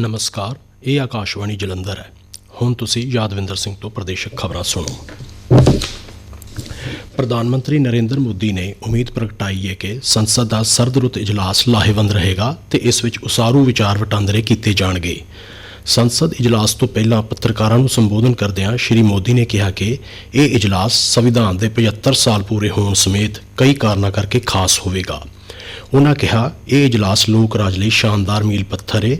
ਨਮਸਕਾਰ, ਇਹ ਆਕਾਸ਼ਵਾਣੀ ਜਲੰਧਰ ਹੈ। ਹੁਣ ਤੁਸੀਂ ਯਾਦਵਿੰਦਰ ਸਿੰਘ ਤੋਂ ਪ੍ਰਦੇਸ਼ਕ ਖਬਰਾਂ ਸੁਣੋ। ਪ੍ਰਧਾਨ ਮੰਤਰੀ ਨਰਿੰਦਰ ਮੋਦੀ ਨੇ ਉਮੀਦ ਪ੍ਰਗਟਾਈ ਹੈ ਕਿ ਸੰਸਦ ਦਾ ਸਰਦ ਰੁੱਤ ਇਜਲਾਸ ਲਾਹੇਵੰਦ ਰਹੇਗਾ ਤੇ ਇਸ ਵਿੱਚ ਉਸਾਰੂ ਵਿਚਾਰ ਵਟਾਂਦਰੇ ਕੀਤੇ ਜਾਣਗੇ। ਸੰਸਦ ਇਜਲਾਸ ਤੋਂ ਪਹਿਲਾਂ ਪੱਤਰਕਾਰਾਂ ਨੂੰ ਸੰਬੋਧਨ ਕਰਦਿਆਂ ਸ਼੍ਰੀ ਮੋਦੀ ਨੇ ਕਿਹਾ ਕਿ ਇਹ ਇਜਲਾਸ ਸੰਵਿਧਾਨ ਦੇ 75 ਸਾਲ ਪੂਰੇ ਹੋਣ ਸਮੇਤ ਕਈ ਕਾਰਨਾਂ ਕਰਕੇ ਖਾਸ ਹੋਵੇਗਾ। ਉਹਨਾਂ ਕਿਹਾ, ਇਹ ਇਜਲਾਸ ਲੋਕ ਰਾਜ ਲਈ ਸ਼ਾਨਦਾਰ ਮੀਲ ਪੱਥਰ ਹੈ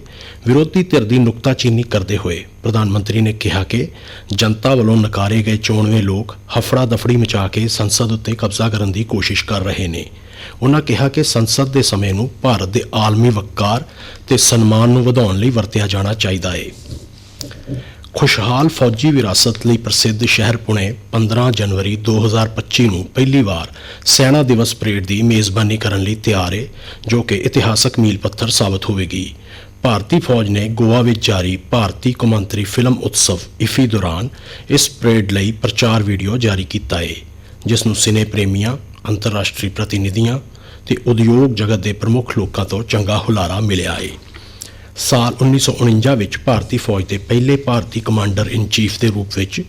ਵਿਰੋਧੀ ਧਿਰ ਦੀ ਨੁਕਤਾਚੀਨੀ ਕਰਦੇ ਹੋਏ ਪ੍ਰਧਾਨ ਮੰਤਰੀ ਨੇ ਕਿਹਾ ਕਿ ਜਨਤਾ ਵੱਲੋਂ ਨਕਾਰੇ ਗਏ ਚੋਣਵੇਂ ਲੋਕ ਹਫੜਾ ਦਫੜੀ ਮਚਾ ਕੇ ਸੰਸਦ ਉੱਤੇ ਕਬਜ਼ਾ ਕਰਨ ਦੀ ਕੋਸ਼ਿਸ਼ ਕਰ ਰਹੇ ਨੇ। ਉਨ੍ਹਾਂ ਕਿਹਾ ਕਿ ਸੰਸਦ ਦੇ ਸਮੇਂ ਨੂੰ ਭਾਰਤ ਦੇ ਆਲਮੀ ਵਕਾਰ ਤੇ ਸਨਮਾਨ ਨੂੰ ਵਧਾਉਣ ਲਈ ਵਰਤਿਆ ਜਾਣਾ ਚਾਹੀਦਾ ਹੈ ਖੁਸ਼ਹਾਲ ਫੌਜੀ ਵਿਰਾਸਤ ਲਈ ਪ੍ਰਸਿੱਧ ਸ਼ਹਿਰ ਪੁਣੇ 15 ਜਨਵਰੀ 2025 ਨੂੰ ਪਹਿਲੀ ਵਾਰ ਸੈਨਾ ਦਿਵਸ ਪਰੇਡ ਦੀ ਮੇਜ਼ਬਾਨੀ ਕਰਨ ਲਈ ਤਿਆਰ ਹੈ ਜੋ ਕਿ ਇਤਿਹਾਸਕ ਮੀਲ ਪੱਥਰ ਸਾਬਤ ਹੋਵੇਗੀ। ਭਾਰਤੀ ਫੌਜ ਨੇ ਗੋਆ ਵਿੱਚ ਜਾਰੀ ਭਾਰਤੀ ਕੌਮਾਂਤਰੀ ਫਿਲਮ ਉਤਸਵ ਇਫੀ ਦੌਰਾਨ ਇਸ ਪਰੇਡ ਲਈ ਪ੍ਰਚਾਰ ਵੀਡੀਓ ਜਾਰੀ ਕੀਤਾ ਹੈ ਜਿਸ ਨੂੰ ਸਿਨੇ ਪ੍ਰੇਮੀਆਂ, ਅੰਤਰਰਾਸ਼ਟਰੀ ਪ੍ਰਤੀਨਿਧੀਆਂ ਤੇ ਉਦਯੋਗ ਜਗਤ ਦੇ ਪ੍ਰਮੁੱਖ ਲੋਕਾਂ ਤੋਂ ਚੰਗਾ ਹੁਲਾਰਾ ਮਿਲਿਆ ਹੈ ਸਾਲ 1949 ਵਿੱਚ ਭਾਰਤੀ ਫੌਜ ਦੇ ਪਹਿਲੇ ਭਾਰਤੀ ਕਮਾਂਡਰ ਇਨ ਚੀਫ ਦੇ ਰੂਪ ਵਿੱਚ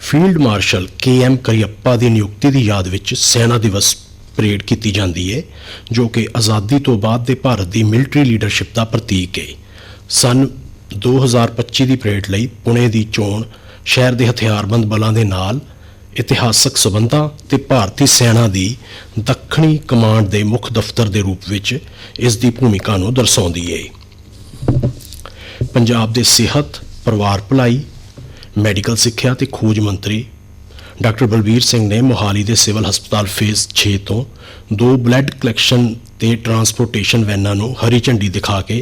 field marshal K M Cariappa ਦੀ ਨਿਯੁਕਤੀ ਦੀ ਯਾਦ ਵਿੱਚ ਸੈਨਾ ਦਿਵਸ ਪਰੇਡ ਕੀਤੀ ਜਾਂਦੀ ਹੈ ਜੋ ਕਿ ਆਜ਼ਾਦੀ ਤੋਂ ਬਾਅਦ ਦੇ ਭਾਰਤ ਦੀ ਮਿਲਟਰੀ ਲੀਡਰਸ਼ਿਪ ਦਾ ਪ੍ਰਤੀਕ ਹੈ ਸਨ 2025 ਦੀ ਪਰੇਡ ਲਈ ਪੁਣੇ ਦੀ ਚੋਣ, ਸ਼ਹਿਰ ਦੇ ਹਥਿਆਰਬੰਦ ਬਲਾਂ ਦੇ ਨਾਲ ਇਤਿਹਾਸਕ ਸਬੰਧਾਂ ਤੇ ਭਾਰਤੀ ਸੈਨਾ ਦੀ ਦੱਖਣੀ ਕਮਾਂਡ ਦੇ ਮੁੱਖ ਦਫ਼ਤਰ ਦੇ ਰੂਪ ਵਿੱਚ ਇਸ ਦੀ ਭੂਮਿਕਾ ਨੂੰ ਦਰਸਾਉਂਦੀ ਹੈ ਪੰਜਾਬ ਦੇ ਸਿਹਤ, ਪਰਿਵਾਰ ਭਲਾਈ, ਮੈਡੀਕਲ ਸਿੱਖਿਆ ਤੇ ਖੋਜ ਮੰਤਰੀ ਡਾਕਟਰ ਬਲਬੀਰ ਸਿੰਘ ਨੇ ਮੋਹਾਲੀ ਦੇ ਸਿਵਲ ਹਸਪਤਾਲ ਫੇਜ਼ 6 ਤੋਂ ਦੋ ਬਲੱਡ ਕਲੈਕਸ਼ਨ ਤੇ ਟਰਾਂਸਪੋਰਟੇਸ਼ਨ ਵੈਨਾਂ ਨੂੰ ਹਰੀ ਝੰਡੀ ਦਿਖਾ ਕੇ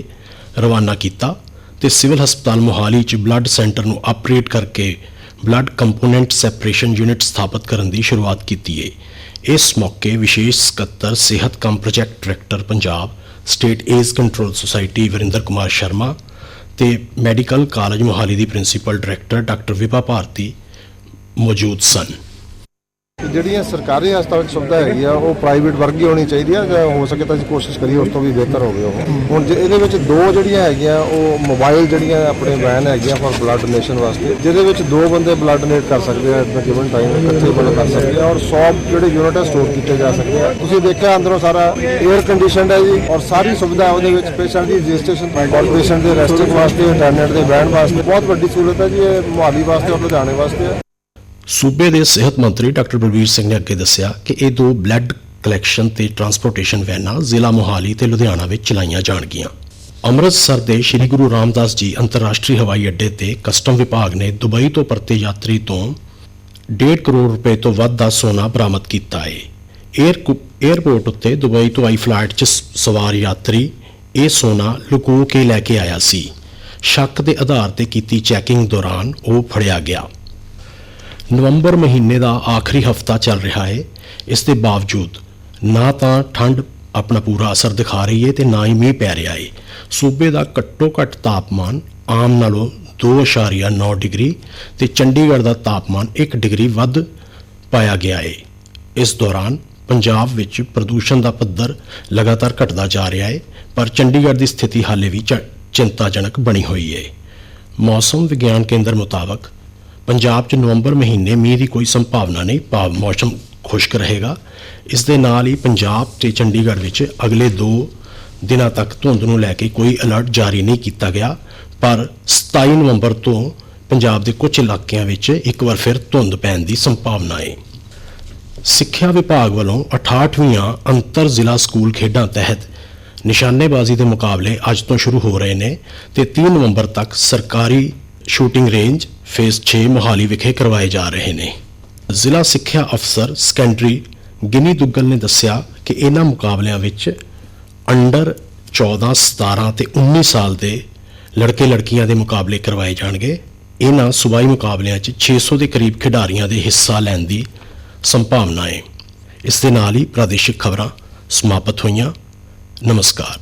ਰਵਾਨਾ ਕੀਤਾ ਤੇ ਸਿਵਲ ਹਸਪਤਾਲ ਮੋਹਾਲੀ 'ਚ ਬਲੱਡ ਸੈਂਟਰ ਨੂੰ ਅਪਗ੍ਰੇਡ ਕਰਕੇ ਬਲੱਡ ਕੰਪੋਨੈਂਟ ਸੈਪਰੇਸ਼ਨ ਯੂਨਿਟ ਸਥਾਪਿਤ ਕਰਨ ਦੀ ਸ਼ੁਰੂਆਤ ਕੀਤੀ ਹੈ ਇਸ ਮੌਕੇ ਵਿਸ਼ੇਸ਼ ਸਕੱਤਰ, ਸਿਹਤ cum project director, Punjab state AIDS control society Varinder Kumar Sharma ਤੇ ਮੈਡੀਕਲ ਕਾਲਜ ਮੋਹਾਲੀ ਦੀ principal director doctor Vibha Bharti ਮੌਜੂਦ ਸਨ। ਜਿਹੜੀਆਂ ਸਰਕਾਰੀ ਹਸਪਤਾਲ ਵਿੱਚ ਸੁਵਿਧਾ ਹੈਗੀ ਆ, ਉਹ ਪ੍ਰਾਈਵੇਟ ਵਰਗੀ ਹੋਣੀ ਚਾਹੀਦੀ ਆ, ਜਾਂ ਹੋ ਸਕੇ ਤਾਂ ਅਸੀਂ ਕੋਸ਼ਿਸ਼ ਕਰੀਏ ਉਸ ਤੋਂ ਵੀ ਬਿਹਤਰ ਹੋਵੇ ਉਹ। ਹੁਣ ਜੇ ਇਹਦੇ ਵਿੱਚ ਦੋ ਜਿਹੜੀਆਂ ਹੈਗੀਆਂ, ਉਹ ਮੋਬਾਈਲ ਜਿਹੜੀਆਂ ਆਪਣੇ ਵੈਨ ਹੈਗੀਆਂ ਫॉर ਬਲੱਡ ਡੋਨੇਸ਼ਨ ਵਾਸਤੇ, ਜਿਹਦੇ ਵਿੱਚ ਦੋ ਬੰਦੇ ਬਲੱਡ ਡੋਨੇਟ ਕਰ ਸਕਦੇ ਆ ਐਟ ਗਿਵਨ ਟਾਈਮ ਇਕੱਠੇ ਬੰਦੇ ਕਰ ਸਕਦੇ ਆ, ਔਰ 100 ਜਿਹੜੇ ਯੂਨਿਟ ਆ ਸਟੋਰ ਕੀਤੇ ਜਾ ਸਕਦੇ ਆ। ਤੁਸੀਂ ਦੇਖਿਆ ਅੰਦਰੋਂ ਸਾਰਾ 에ਅਰ ਕੰਡੀਸ਼ਨਡ ਹੈ ਜੀ, ਔਰ ਸਾਰੀ ਸੁਵਿਧਾ ਉਹਦੇ ਵਿੱਚ ਪੇਸ਼ੈਂਟ ਦੀ ਰਜਿਸਟ੍ਰੇਸ਼ਨ ਔਰ ਪੇਸ਼ੈਂਟ ਦੇ ਰੈਸਟਿੰਗ ਵਾਸਤੇ ਇੰਟਰਨੈਟ ਦੇ ਬੈਂਡ ਵਾਸਤੇ, ਬਹੁਤ ਵੱਡੀ ਸਹੂਲਤ ਹੈ ਜੀ, ਇਹ ਮੁਹਾਲੀ ਵਾਸਤੇ ਔਰ ਲੁਧਿਆਣੇ ਵਾਸਤੇ ਸੂਬੇ ਦੇ ਸਿਹਤ ਮੰਤਰੀ ਡਾਕਟਰ ਬਲਬੀਰ ਸਿੰਘ ਨੇ ਅੱਗੇ ਦੱਸਿਆ ਕਿ ਇਹ ਦੋ ਬਲੱਡ ਕਲੈਕਸ਼ਨ ਤੇ ਟਰਾਂਸਪੋਰਟੇਸ਼ਨ ਵੈਨਾਂ ਜ਼ਿਲ੍ਹਾ ਮੋਹਾਲੀ ਤੇ ਲੁਧਿਆਣਾ ਵਿੱਚ ਚਲਾਈਆਂ ਜਾਣਗੀਆਂ। ਅੰਮ੍ਰਿਤਸਰ ਦੇ ਸ੍ਰੀ ਗੁਰੂ ਰਾਮਦਾਸ ਜੀ ਅੰਤਰਰਾਸ਼ਟਰੀ ਹਵਾਈ ਅੱਡੇ ਤੇ ਕਸਟਮ ਵਿਭਾਗ ਨੇ ਦੁਬਈ ਤੋਂ ਪਰਤੇ ਯਾਤਰੀ ਤੋਂ 1.5 ਕਰੋੜ ਰੁਪਏ ਤੋਂ ਵੱਧ ਦਾ ਸੋਨਾ ਬਰਾਮਦ ਕੀਤਾ ਹੈ। 에ਅਰ 에ਅਰਪੋਰਟ ਉੱਤੇ ਦੁਬਈ ਤੋਂ ਆਈ ਫਲਾਈਟ 'ਚ ਸ- ਸਵਾਰ ਯਾਤਰੀ ਇਹ ਸੋਨਾ ਲੁਕੋ ਕੇ ਲੈ ਕੇ ਆਇਆ ਸੀ। ਸ਼ੱਕ ਦੇ ਆਧਾਰ ਤੇ ਕੀਤੀ ਚੈਕਿੰਗ ਦੌਰਾਨ ਉਹ ਫੜਿਆ ਗਿਆ। ਨਵੰਬਰ ਮਹੀਨੇ ਦਾ ਆਖਰੀ ਹਫਤਾ ਚੱਲ ਰਿਹਾ ਹੈ ਇਸ ਦੇ ਬਾਵਜੂਦ ਨਾ ਤਾਂ ਠੰਡ ਆਪਣਾ ਪੂਰਾ ਅਸਰ ਦਿਖਾ ਰਹੀ ਹੈ ਤੇ ਨਾ ਹੀ ਮੀਂਹ ਪੈ ਰਿਹਾ ਹੈ ਸੂਬੇ ਦਾ ਘੱਟੋ ਘੱਟ ਤਾਪਮਾਨ ਆਮ ਨਾਲੋਂ 2.9 ਡਿਗਰੀ ਤੇ ਚੰਡੀਗੜ੍ਹ ਦਾ ਤਾਪਮਾਨ 1 ਡਿਗਰੀ ਵੱਧ ਪਾਇਆ ਗਿਆ ਹੈ ਇਸ ਦੌਰਾਨ ਪੰਜਾਬ ਵਿੱਚ ਪ੍ਰਦੂਸ਼ਣ ਦਾ ਪੱਧਰ ਲਗਾਤਾਰ ਘਟਦਾ ਜਾ ਰਿਹਾ ਹੈ ਪਰ ਚੰਡੀਗੜ੍ਹ ਦੀ ਸਥਿਤੀ ਹਾਲੇ ਵੀ ਚ- ਚਿੰਤਾਜਨਕ ਬਣੀ ਹੋਈ ਹੈ ਮੌਸਮ ਵਿਗਿਆਨ ਕੇਂਦਰ ਮੁਤਾਬਕ ਪੰਜਾਬ 'ਚ ਨਵੰਬਰ ਮਹੀਨੇ ਮੀਂਹ ਦੀ ਕੋਈ ਸੰਭਾਵਨਾ ਨਹੀਂ, ਭਾਵ ਮੌਸਮ ਖੁਸ਼ਕ ਰਹੇਗਾ। ਇਸ ਦੇ ਨਾਲ ਹੀ ਪੰਜਾਬ ਤੇ ਚੰਡੀਗੜ੍ਹ ਵਿੱਚ ਅਗਲੇ 2 ਦਿਨਾਂ ਤੱਕ ਧੁੰਦ ਨੂੰ ਲੈ ਕੇ ਕੋਈ ਅਲਰਟ ਜਾਰੀ ਨਹੀਂ ਕੀਤਾ ਗਿਆ, ਪਰ 27 ਨਵੰਬਰ ਤੋਂ ਪੰਜਾਬ ਦੇ ਕੁਝ ਇਲਾਕਿਆਂ ਵਿੱਚ ਇੱਕ ਵਾਰ ਫਿਰ ਧੁੰਦ ਪੈਣ ਦੀ ਸੰਭਾਵਨਾ ਹੈ। ਸਿੱਖਿਆ ਵਿਭਾਗ ਵੱਲੋਂ 68ਵੀਆਂ ਅੰਤਰ ਜ਼ਿਲ੍ਹਾ ਸਕੂਲ ਖੇਡਾਂ ਤਹਿਤ ਨਿਸ਼ਾਨੇਬਾਜ਼ੀ ਦੇ ਮੁਕਾਬਲੇ ਅੱਜ ਤੋਂ ਸ਼ੁਰੂ ਹੋ ਰਹੇ ਨੇ ਤੇ 3 ਨਵੰਬਰ ਤੱਕ ਸਰਕਾਰੀ ਸ਼ੂਟਿੰਗ ਰੇਂਜ ਫੇਜ਼ 6 ਮੋਹਾਲੀ ਵਿਖੇ ਕਰਵਾਏ ਜਾ ਰਹੇ ਨੇ। ਜ਼ਿਲ੍ਹਾ ਸਿੱਖਿਆ ਅਫਸਰ ਸੈਕੰਡਰੀ ਗਿਨੀ ਦੁੱਗਲ ਨੇ ਦੱਸਿਆ ਕਿ ਇਹਨਾਂ ਮੁਕਾਬਲਿਆਂ ਵਿੱਚ ਅੰਡਰ 14 17 ਤੇ 19 ਸਾਲ ਦੇ ਲੜਕੇ ਲੜਕੀਆਂ ਦੇ ਮੁਕਾਬਲੇ ਕਰਵਾਏ ਜਾਣਗੇ। ਇਹਨਾਂ ਸੂਬਾਈ ਮੁਕਾਬਲਿਆਂ 'ਚ 600 ਦੇ ਕਰੀਬ ਖਿਡਾਰੀਆਂ ਦੇ ਹਿੱਸਾ ਲੈਣ ਦੀ ਸੰਭਾਵਨਾ ਹੈ। ਇਸ ਦੇ ਨਾਲ ਹੀ ਪ੍ਰਾਦੇਸ਼ਿਕ ਖਬਰਾਂ ਸਮਾਪਤ ਹੋਈਆਂ। ਨਮਸਕਾਰ।